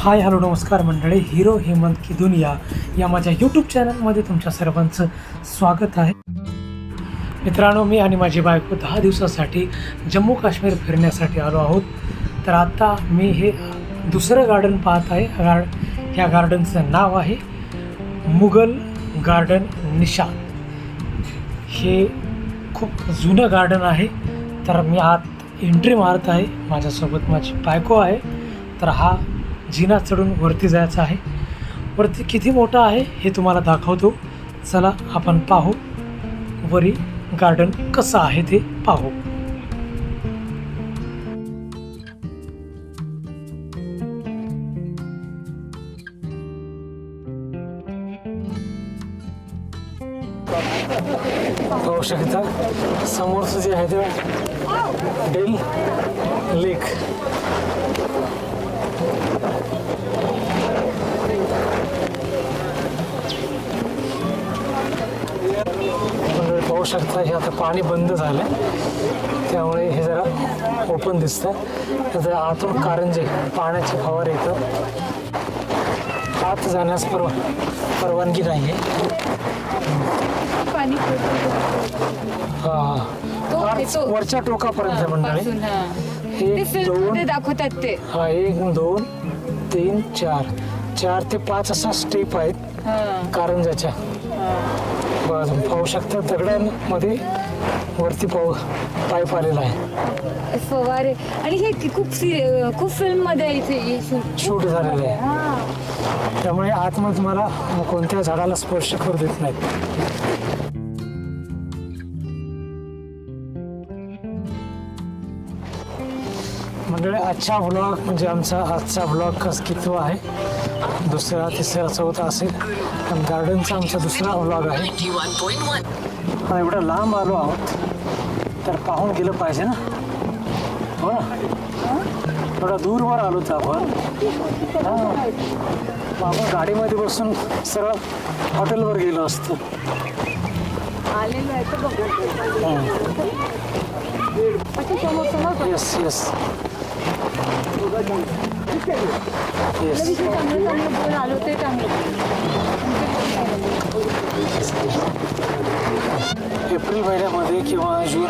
Hi hello नमस्कार मंडळी. Hero Hemant की दुनिया या माझ्या यूट्यूब चॅनलमध्ये तुमच्या सर्वांचं स्वागत आहे. मित्रांनो मी आणि माझी बायको दहा दिवसासाठी जम्मू काश्मीर फिरण्यासाठी आलो आहोत. तर आता मी हे दुसरं गार्डन पाहत आहे. गार्ड ह्या गार्डनचं नाव आहे मुघल गार्डन निशान हे खूप जुनं गार्डन आहे. तर मी आत एंट्री मारत आहे. माझ्यासोबत माझी बायको आहे. तर हा जिना चढून वरती जायचं आहे. वरती किती मोठा आहे हे तुम्हाला दाखवतो. चला आपण पाहू. वरी गार्डन कसं आहे ते पाहू. पाहू शकता समोरचं जे आहे ते डेल लेक. पाहू शकता हे आता पाणी बंद झालं त्यामुळे हे जरा ओपन दिसतं जरा आतून कारंजे पाण्याची फवार येतं आत जाण्यास परवा परवानगी नाही आहे हा. वरच्या टोकापर्यंत मंडळी. ते एक दोन. मध्ये दाखवतात ते. हा एक दोन तीन चार. चार ते पाच असा स्टेप आहेत हा, कारंजाच्या. बघा, पाहू शकता दगडांमध्ये वरती पाऊ पाईप आलेला आहे. फवारे आणि हे कि- खूप सी- खूप फिल्ममध्ये आहे इथे हे shoot. शूट झालेलं आहे. हा. त्यामुळे आतमध्ये मला कोणत्या झाडाला स्पर्श करू देत नाहीत. मंडळी आजचा ब्लॉग म्हणजे आमचा आजचा ब्लॉग कस कितवा आहे. दुसरा तिसरा चौथा असेल पण गार्डनचा आमचा दुसरा ब्लॉग आहे. हा एवढा लांब आलो आहोत तर पाहून गेलं पाहिजे ना. हो ना? थोडा दूरवर आलो तर आपण. हा. आपण गाडीमध्ये बसून सरळ हॉटेलवर गेलो असतो. येस येस चांगलं चांगलं बोल आलो ते चांगलं एप्रिल महिन्यामध्ये किंवा जून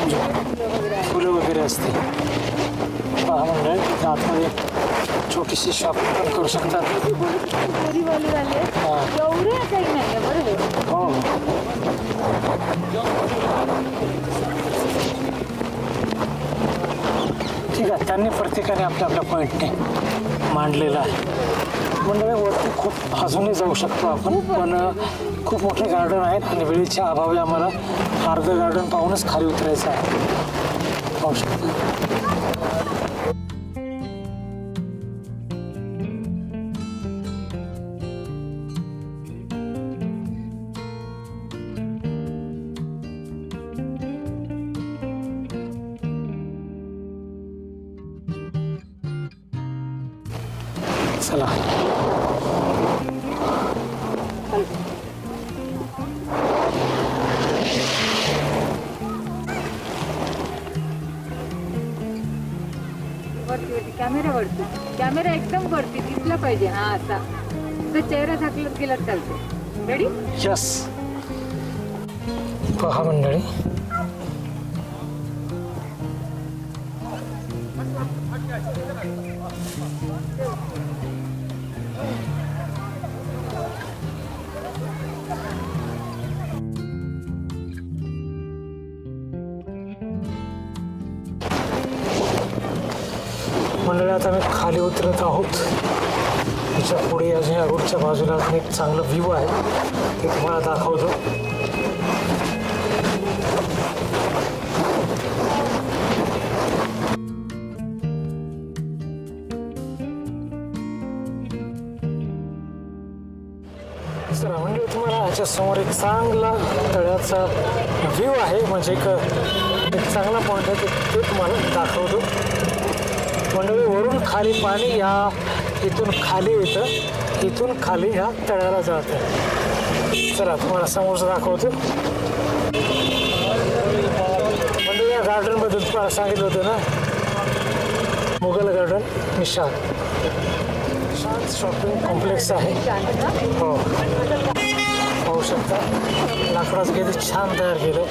फुलं वगैरे असते पहा मंडळ आतमध्ये छोटीशी शॉपिंग पण करू शकतात. एवढे काही नाही बरोबर. हो. ठीक आहे. त्यांनी प्रत्येकाने आपल्या आपल्या पॉईंटने मांडलेलं आहे. मंडळी वरती खूप भाजूनही जाऊ शकतो आपण पण खूप मोठे गार्डन आहेत आणि वेळेच्या अभावी आम्हाला अर्ध गार्डन पाहूनच खाली उतरायचं आहे. पाहू शकतो. चला. वरती वरती कॅमेरा वरती. कॅमेरा एकदम वरती दिसला पाहिजे. हा असा. तर चेहरा झाकलत गेला चालते रेडी यस पहा मंडळी. मंडळी आता खाली उतरत आहोत. त्याच्या पुढे अजून या रोडच्या बाजूला अजून एक चांगलं व्ह्यू आहे. ते तुम्हाला दाखवतो. सर म्हणजे तुम्हाला ह्याच्या समोर एक चांगला तळ्याचा व्ह्यू आहे. म्हणजे एक एक चांगला पॉईंट आहे ते तुम्हाला दाखवतो. मंडळी वरून खाली पाणी या इथून खाली येतं. इथून खाली ह्या तळ्याला जातं. चला तुम्हाला समोरचं दाखवतो. म्हणजे या गार्डनबद्दल तुम्हाला सांगितलं होतं ना? Mughal garden Nishad shopping complex आहे. हो. पाहू शकता लाकडाचं किती छान तयार केलं.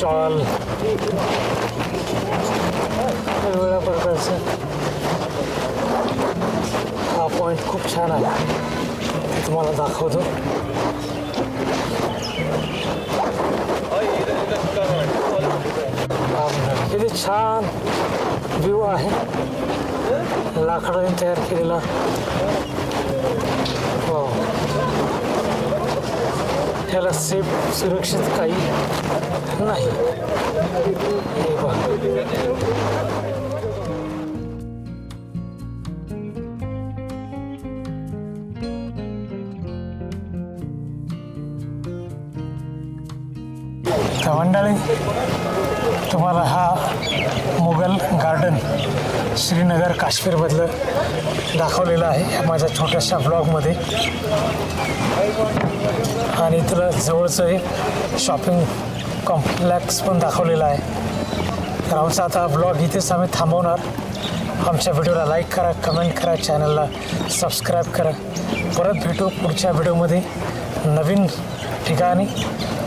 शॉल वेगवेगळ्या प्रकारचं हा पॉईंट खूप छान आहे ते तुम्हाला दाखवतो हा बघा, किती छान व्ह्यू आहे लाकडाने तयार केलेला त्याला सेफ सुरक्षित काही नाही. हे तर मंडळी तुम्हाला हा मुघल गार्डन श्रीनगर काश्मीरमधलं दाखवलेलं आहे. माझ्या छोट्याशा ब्लॉगमध्ये आणि तुला जवळचं एक शॉपिंग कॉम्प्लेक्स पण दाखवलेलं आहे. तर आमचा आता ब्लॉग इथेच आम्ही थांबवणार. आमच्या व्हिडिओला लाईक करा कमेंट करा चॅनलला सबस्क्राईब करा. परत भेटू पुढच्या व्हिडिओमध्ये नवीन ठिकाणी.